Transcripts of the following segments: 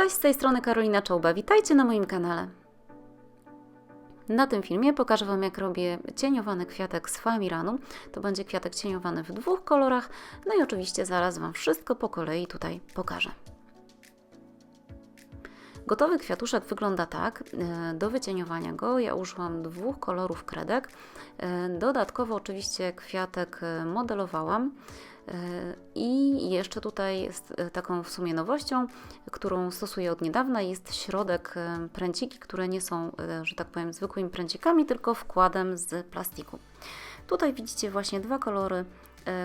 Cześć, z tej strony Karolina Czołba. Witajcie na moim kanale. Na tym filmie pokażę Wam, jak robię cieniowany kwiatek z Famiranu. To będzie kwiatek cieniowany w dwóch kolorach. No i oczywiście zaraz Wam wszystko po kolei tutaj pokażę. Gotowy kwiatuszek wygląda tak. E, Do wycieniowania go ja użyłam dwóch kolorów kredek. E, Dodatkowo oczywiście kwiatek e, modelowałam. E, I jeszcze tutaj jest e, taką w sumie nowością, którą stosuję od niedawna, jest środek e, pręciki, które nie są, że tak powiem, zwykłymi pręcikami, tylko wkładem z plastiku. Tutaj widzicie właśnie dwa kolory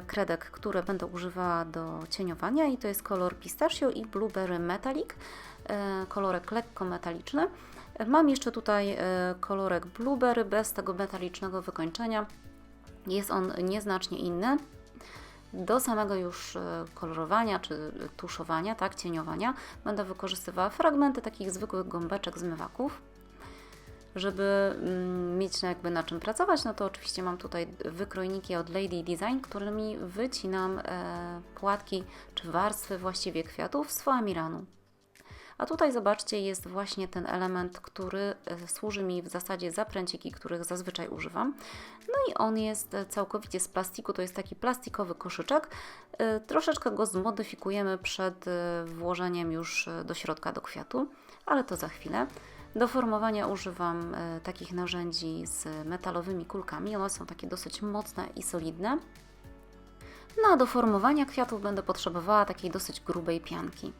kredek, które będę używała do cieniowania i to jest kolor pistachio i blueberry metallic, kolorek lekko metaliczny. Mam jeszcze tutaj kolorek blueberry bez tego metalicznego wykończenia. Jest on nieznacznie inny. Do samego już e, kolorowania czy tuszowania, tak, cieniowania, będę wykorzystywała fragmenty takich zwykłych gąbeczek zmywaków. Żeby mm, mieć jakby na czym pracować, no to oczywiście mam tutaj wykrojniki od Lady Design, którymi wycinam e, płatki czy warstwy właściwie kwiatów z foamiranu. A tutaj zobaczcie, jest właśnie ten element, który e, służy mi w zasadzie za pręciki, których zazwyczaj używam. No i on jest e, całkowicie z plastiku, to jest taki plastikowy koszyczek. E, Troszeczkę go zmodyfikujemy przed włożeniem już do środka do kwiatu, ale to za chwilę. Do formowania używam takich narzędzi z metalowymi kulkami. One są takie dosyć mocne i solidne. No a do formowania kwiatów będę potrzebowała takiej dosyć grubej pianki.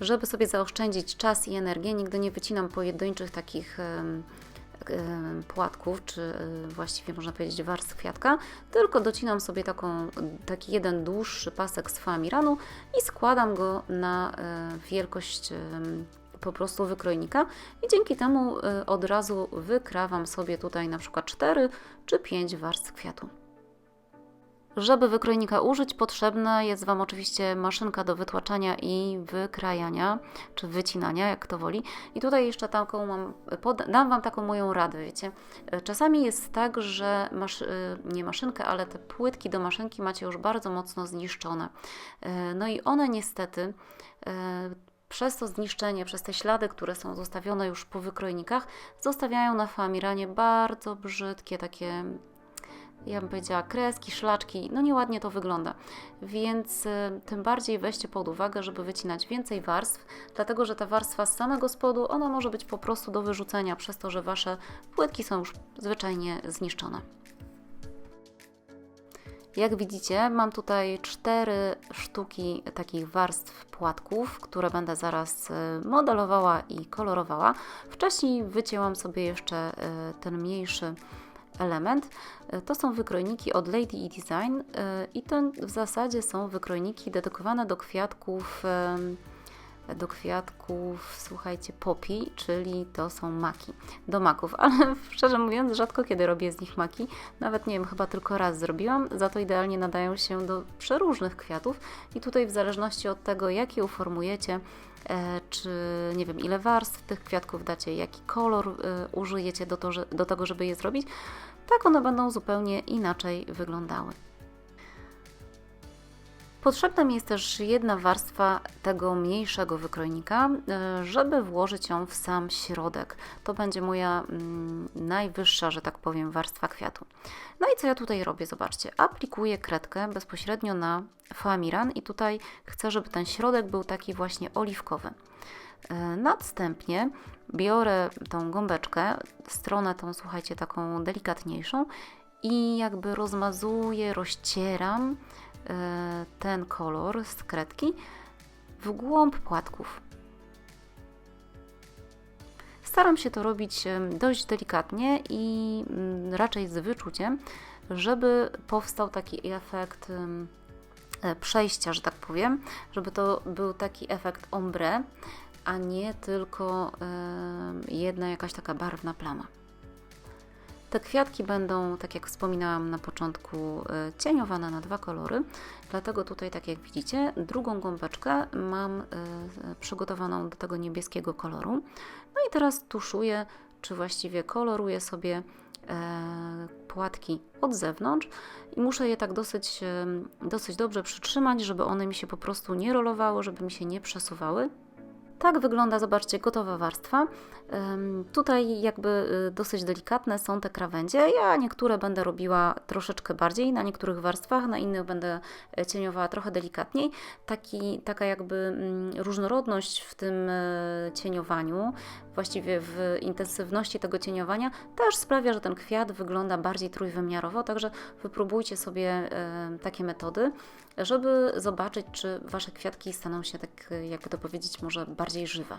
Żeby sobie zaoszczędzić czas i energię, nigdy nie wycinam pojedynczych takich płatków, czy e, właściwie można powiedzieć warstw kwiatka, tylko docinam sobie taką, taki jeden dłuższy pasek z foamiranu i składam go na e, wielkość po prostu wykrojnika i dzięki temu e, od razu wykrawam sobie tutaj na przykład 4 czy 5 warstw kwiatu. Żeby wykrojnika użyć, potrzebna jest Wam oczywiście maszynka do wytłaczania i wykrajania, czy wycinania, jak to woli. I tutaj jeszcze taką mam, dam Wam taką moją radę, wiecie. Czasami jest tak, że masz, y, nie maszynkę, ale te płytki do maszynki macie już bardzo mocno zniszczone. E, No i one niestety e, przez to zniszczenie, przez te ślady, które są zostawione już po wykrojnikach, zostawiają na famiranie bardzo brzydkie takie ja bym powiedziała, kreski, szlaczki, no nieładnie to wygląda. Więc y, tym bardziej weźcie pod uwagę, żeby wycinać więcej warstw, dlatego że ta warstwa z samego spodu, ona może być po prostu do wyrzucenia przez to, że Wasze płytki są już zwyczajnie zniszczone. Jak widzicie, mam tutaj cztery sztuki takich warstw płatków, które będę zaraz y, modelowała i kolorowała. Wcześniej wycięłam sobie jeszcze y, ten mniejszy element. E, To są wykrojniki od Lady E Design e, i to w zasadzie są wykrojniki dedykowane do kwiatków, do kwiatków, słuchajcie, popi, czyli to są maki, do maków, ale szczerze mówiąc rzadko kiedy robię z nich maki, nawet nie wiem, chyba tylko raz zrobiłam, za to idealnie nadają się do przeróżnych kwiatów. I tutaj w zależności od tego, jakie uformujecie, e, czy nie wiem, ile warstw tych kwiatków dacie, jaki kolor e, użyjecie do, to, do tego, żeby je zrobić, tak one będą zupełnie inaczej wyglądały. Potrzebna mi jest też jedna warstwa tego mniejszego wykrojnika, e, żeby włożyć ją w sam środek. To będzie moja mm, najwyższa, że tak powiem, warstwa kwiatu. No i co ja tutaj robię? Zobaczcie, aplikuję kredkę bezpośrednio na foamiran i tutaj chcę, żeby ten środek był taki właśnie oliwkowy. E, Następnie biorę tą gąbeczkę, stronę tą, słuchajcie, taką delikatniejszą i jakby rozmazuję, rozcieram e, ten kolor z kredki w głąb płatków. Staram się to robić dość delikatnie i mm, raczej z wyczuciem, żeby powstał taki efekt e, przejścia, że tak powiem, żeby to był taki efekt ombre, a nie tylko jedna jakaś taka barwna plama. Te kwiatki będą, tak jak wspominałam na początku, e, cieniowane na dwa kolory, dlatego tutaj, tak jak widzicie, drugą gąbeczkę mam e, przygotowaną do tego niebieskiego koloru. No i teraz tuszuję, czy właściwie koloruję sobie płatki od zewnątrz i muszę je tak dosyć, dosyć dobrze przytrzymać, żeby one mi się po prostu nie rolowały, żeby mi się nie przesuwały. Tak wygląda, zobaczcie, gotowa warstwa. Tutaj jakby y, dosyć delikatne są te krawędzie. Ja niektóre będę robiła troszeczkę bardziej, na niektórych warstwach, na innych będę e, cieniowała trochę delikatniej. Taki, taka jakby mm, różnorodność w tym e, cieniowaniu, właściwie w intensywności tego cieniowania, też sprawia, że ten kwiat wygląda bardziej trójwymiarowo, także wypróbujcie sobie e, takie metody, żeby zobaczyć, czy Wasze kwiatki staną się tak, jakby to powiedzieć, może bardziej żywe.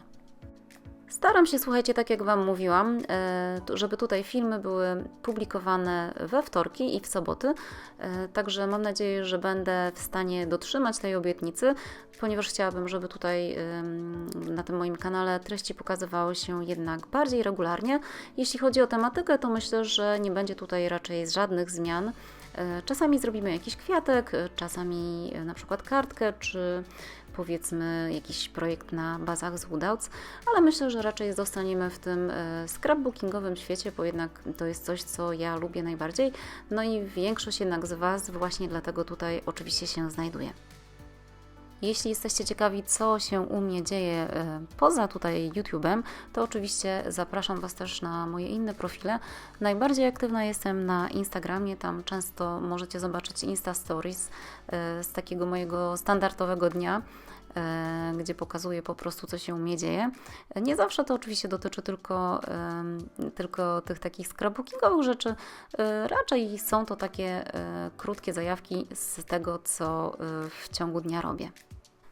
Staram się, słuchajcie, tak jak Wam mówiłam, e, żeby tutaj filmy były publikowane we wtorki i w soboty. E, także mam nadzieję, że będę w stanie dotrzymać tej obietnicy, ponieważ chciałabym, żeby tutaj na tym moim kanale treści pokazywały się jednak bardziej regularnie. Jeśli chodzi o tematykę, to myślę, że nie będzie tutaj raczej żadnych zmian. E, czasami zrobimy jakiś kwiatek, czasami na przykład kartkę, czy powiedzmy jakiś projekt na bazach z Woodouts, ale myślę, że raczej zostaniemy w tym e, scrapbookingowym świecie, bo jednak to jest coś, co ja lubię najbardziej. No i większość jednak z Was właśnie dlatego tutaj oczywiście się znajduje. Jeśli jesteście ciekawi, co się u mnie dzieje e, poza tutaj YouTube'em, to oczywiście zapraszam Was też na moje inne profile. Najbardziej aktywna jestem na Instagramie, tam często możecie zobaczyć Insta Stories e, z takiego mojego standardowego dnia e, gdzie pokazuję po prostu, co się u mnie dzieje. Nie zawsze to oczywiście dotyczy tylko, tylko tych takich scrapbookingowych rzeczy. Raczej są to takie krótkie zajawki z tego, co w ciągu dnia robię.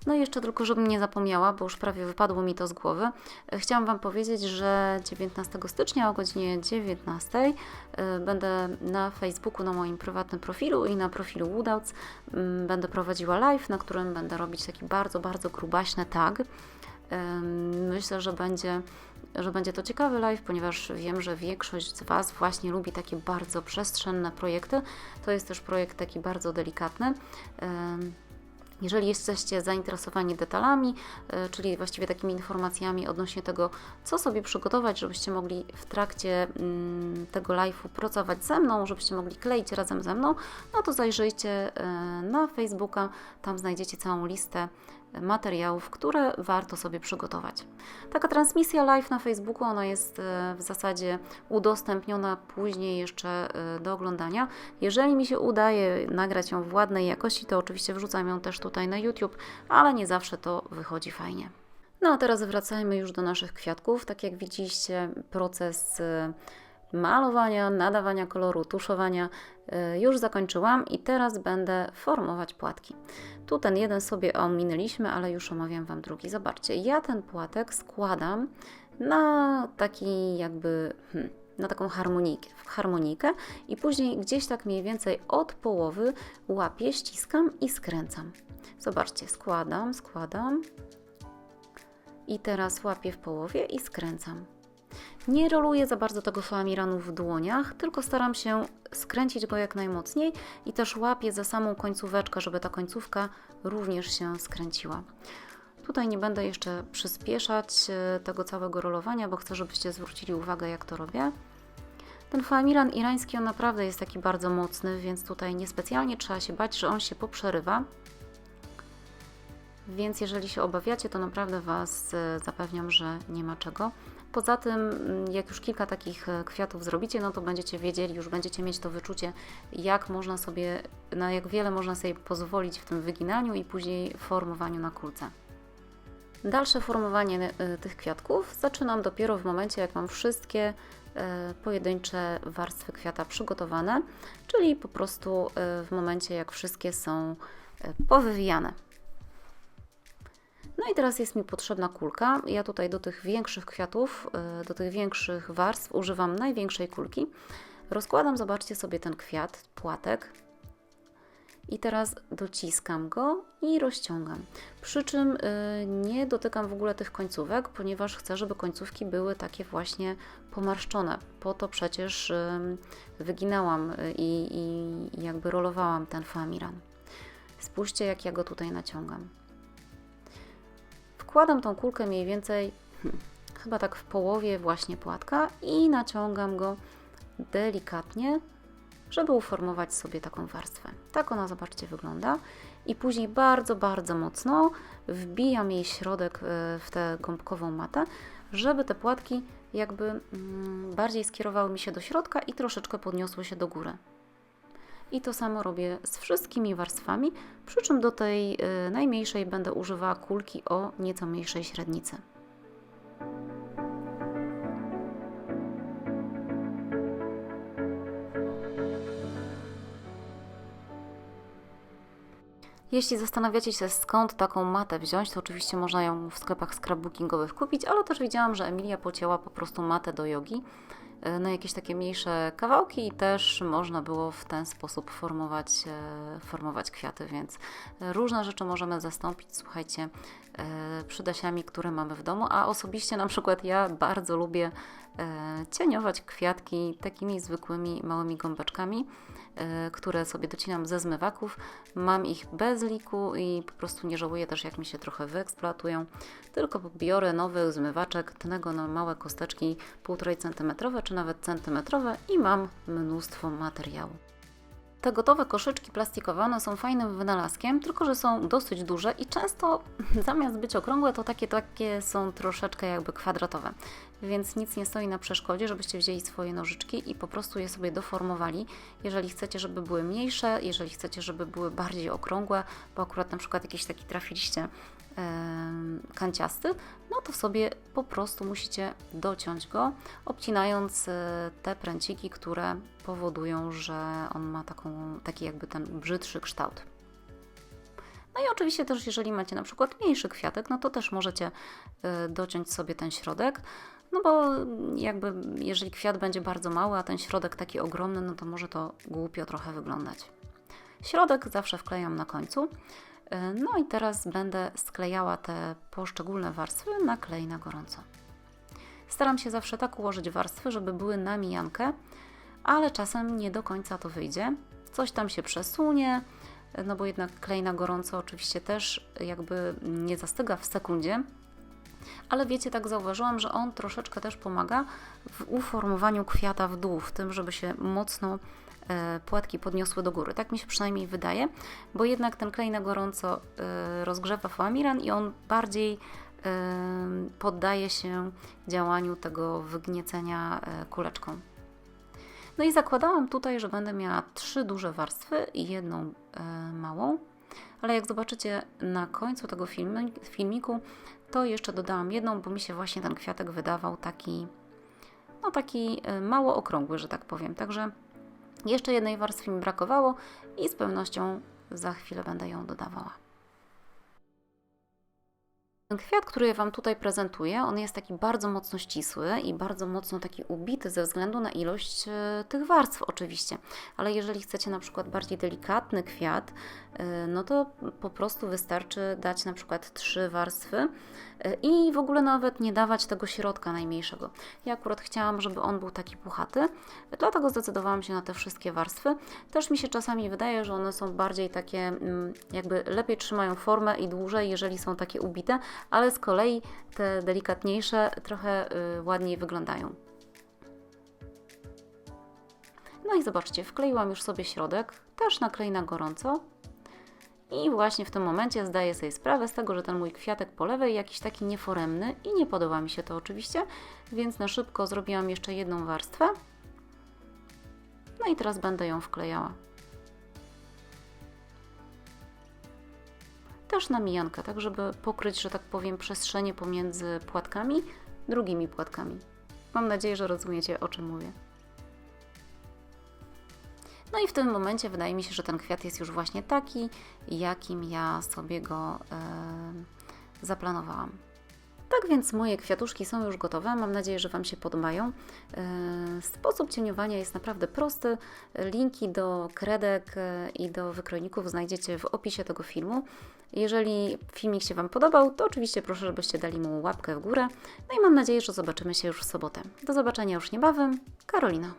No i jeszcze tylko, żebym nie zapomniała, bo już prawie wypadło mi to z głowy, e, chciałam Wam powiedzieć, że 19 stycznia o godzinie 19 e, będę na Facebooku, na moim prywatnym profilu i na profilu Woodouts mm, będę prowadziła live, na którym będę robić taki bardzo, bardzo grubaśny tag. Myślę, że będzie że będzie to ciekawy live, ponieważ wiem, że większość z Was właśnie lubi takie bardzo przestrzenne projekty. To jest też projekt taki bardzo delikatny. Jeżeli jesteście zainteresowani detalami, e, czyli właściwie takimi informacjami odnośnie tego, co sobie przygotować, żebyście mogli w trakcie mm, tego live'u pracować ze mną, żebyście mogli kleić razem ze mną, no to zajrzyjcie e, na Facebooka, tam znajdziecie całą listę materiałów, które warto sobie przygotować. Taka transmisja live na Facebooku, ona jest e, w zasadzie udostępniona później jeszcze e, do oglądania. Jeżeli mi się udaje nagrać ją w ładnej jakości, to oczywiście wrzucam ją też tutaj na YouTube, ale nie zawsze to wychodzi fajnie. No a teraz wracajmy już do naszych kwiatków. Tak jak widzieliście, proces e, malowania, nadawania koloru, tuszowania y, już zakończyłam i teraz będę formować płatki. Tu ten jeden sobie ominęliśmy, ale już omawiam Wam drugi. Zobaczcie, ja ten płatek składam na taki jakby... Hmm, na taką harmonikę, harmonikę i później gdzieś tak mniej więcej od połowy łapię, ściskam i skręcam. Zobaczcie, składam, składam i teraz łapię w połowie i skręcam. Nie roluję za bardzo tego flamiranu w dłoniach, tylko staram się skręcić go jak najmocniej i też łapię za samą końcóweczkę, żeby ta końcówka również się skręciła. Tutaj nie będę jeszcze przyspieszać e, tego całego rolowania, bo chcę, żebyście zwrócili uwagę, jak to robię. Ten famiran irański, on naprawdę jest taki bardzo mocny, więc tutaj niespecjalnie trzeba się bać, że on się poprzerywa. Więc jeżeli się obawiacie, to naprawdę Was e, zapewniam, że nie ma czego. Poza tym, mm, jak już kilka takich e, kwiatów zrobicie, no to będziecie wiedzieli, już będziecie mieć to wyczucie, jak można sobie, na jak wiele można sobie pozwolić w tym wyginaniu i później formowaniu na kulce. Dalsze formowanie e, tych kwiatków zaczynam dopiero w momencie, jak mam wszystkie pojedyncze warstwy kwiata przygotowane, czyli po prostu w momencie, jak wszystkie są powywijane. No i teraz jest mi potrzebna kulka. Ja tutaj do tych większych kwiatów, e, do tych większych warstw używam największej kulki. Rozkładam, zobaczcie sobie ten kwiat, płatek. I teraz dociskam go i rozciągam. Przy czym e, nie dotykam w ogóle tych końcówek, ponieważ chcę, żeby końcówki były takie właśnie pomarszczone. Po to przecież wyginałam e, i, i jakby rolowałam ten famiran. Spójrzcie, jak ja go tutaj naciągam. Wkładam tą kulkę mniej więcej hmm, chyba tak w połowie właśnie płatka i naciągam go delikatnie, żeby uformować sobie taką warstwę. Tak ona, zobaczcie, wygląda. I później bardzo, bardzo mocno wbijam jej środek e, w tę gąbkową matę, żeby te płatki jakby mm, bardziej skierowały mi się do środka i troszeczkę podniosły się do góry. I to samo robię z wszystkimi warstwami, przy czym do tej y, najmniejszej będę używała kulki o nieco mniejszej średnicy. Jeśli zastanawiacie się skąd taką matę wziąć, to oczywiście można ją w sklepach scrapbookingowych kupić, ale też widziałam, że Emilia pocięła po prostu matę do jogi na jakieś takie mniejsze kawałki i też można było w ten sposób formować, e, formować kwiaty, więc różne rzeczy możemy zastąpić, słuchajcie, e, przydasiami, które mamy w domu, a osobiście na przykład ja bardzo lubię cieniować kwiatki takimi zwykłymi małymi gąbeczkami, E, które sobie docinam ze zmywaków. Mam ich bez liku i po prostu nie żałuję też, jak mi się trochę wyeksploatują. Tylko biorę nowy zmywaczek, tnę go na małe kosteczki 1,5 cm czy nawet centymetrowe i mam mnóstwo materiału. Te gotowe koszyczki plastikowe one są fajnym wynalazkiem, tylko że są dosyć duże i często zamiast być okrągłe, to takie, takie są troszeczkę jakby kwadratowe. Więc nic nie stoi na przeszkodzie, żebyście wzięli swoje nożyczki i po prostu je sobie doformowali. Jeżeli chcecie, żeby były mniejsze, jeżeli chcecie, żeby były bardziej okrągłe, bo akurat na przykład jakiś taki trafiliście kanciasty, no to sobie po prostu musicie dociąć go, obcinając e, te pręciki, które powodują, że on ma taką, taki jakby ten brzydszy kształt. No i oczywiście też, jeżeli macie na przykład mniejszy kwiatek, no to też możecie e, dociąć sobie ten środek, no bo jakby jeżeli kwiat będzie bardzo mały, a ten środek taki ogromny, no to może to głupio trochę wyglądać. Środek zawsze wklejam na końcu. E, no i teraz będę sklejała te poszczególne warstwy na klej na gorąco. Staram się zawsze tak ułożyć warstwy, żeby były na mijankę, ale czasem nie do końca to wyjdzie. Coś tam się przesunie, no bo jednak klej na gorąco oczywiście też jakby nie zastyga w sekundzie, ale wiecie, tak zauważyłam, że on troszeczkę też pomaga w uformowaniu kwiata w dół, w tym, żeby się mocno płatki podniosły do góry. Tak mi się przynajmniej wydaje, bo jednak ten klej na gorąco e, rozgrzewa foamiran i on bardziej e, poddaje się działaniu tego wygniecenia kuleczką. No i zakładałam tutaj, że będę miała trzy duże warstwy i jedną małą, ale jak zobaczycie na końcu tego filmiku, to jeszcze dodałam jedną, bo mi się właśnie ten kwiatek wydawał taki, no taki mało okrągły, że tak powiem. Także jeszcze jednej warstwy mi brakowało i z pewnością za chwilę będę ją dodawała. Ten kwiat, który ja Wam tutaj prezentuję, on jest taki bardzo mocno ścisły i bardzo mocno taki ubity ze względu na ilość e, tych warstw oczywiście. Ale jeżeli chcecie na przykład bardziej delikatny kwiat, e, no to po prostu wystarczy dać na przykład trzy warstwy e, i w ogóle nawet nie dawać tego środka najmniejszego. Ja akurat chciałam, żeby on był taki puchaty, dlatego zdecydowałam się na te wszystkie warstwy. Też mi się czasami wydaje, że one są bardziej takie, mm, jakby lepiej trzymają formę i dłużej, jeżeli są takie ubite, ale z kolei te delikatniejsze trochę y, ładniej wyglądają. No i zobaczcie, wkleiłam już sobie środek, też naklej na gorąco. I właśnie w tym momencie zdaję sobie sprawę z tego, że ten mój kwiatek po lewej jakiś taki nieforemny i nie podoba mi się to oczywiście, więc na szybko zrobiłam jeszcze jedną warstwę. No i teraz będę ją wklejała. Też na mijankę, tak żeby pokryć, że tak powiem, przestrzenie pomiędzy płatkami, drugimi płatkami. Mam nadzieję, że rozumiecie, o czym mówię. No i w tym momencie wydaje mi się, że ten kwiat jest już właśnie taki, jakim ja sobie go yy, zaplanowałam. Tak więc moje kwiatuszki są już gotowe. Mam nadzieję, że Wam się podobają. E, sposób cieniowania jest naprawdę prosty. Linki do kredek e, i do wykrojników znajdziecie w opisie tego filmu. Jeżeli filmik się Wam podobał, to oczywiście proszę, żebyście dali mu łapkę w górę. No i mam nadzieję, że zobaczymy się już w sobotę. Do zobaczenia już niebawem. Karolina.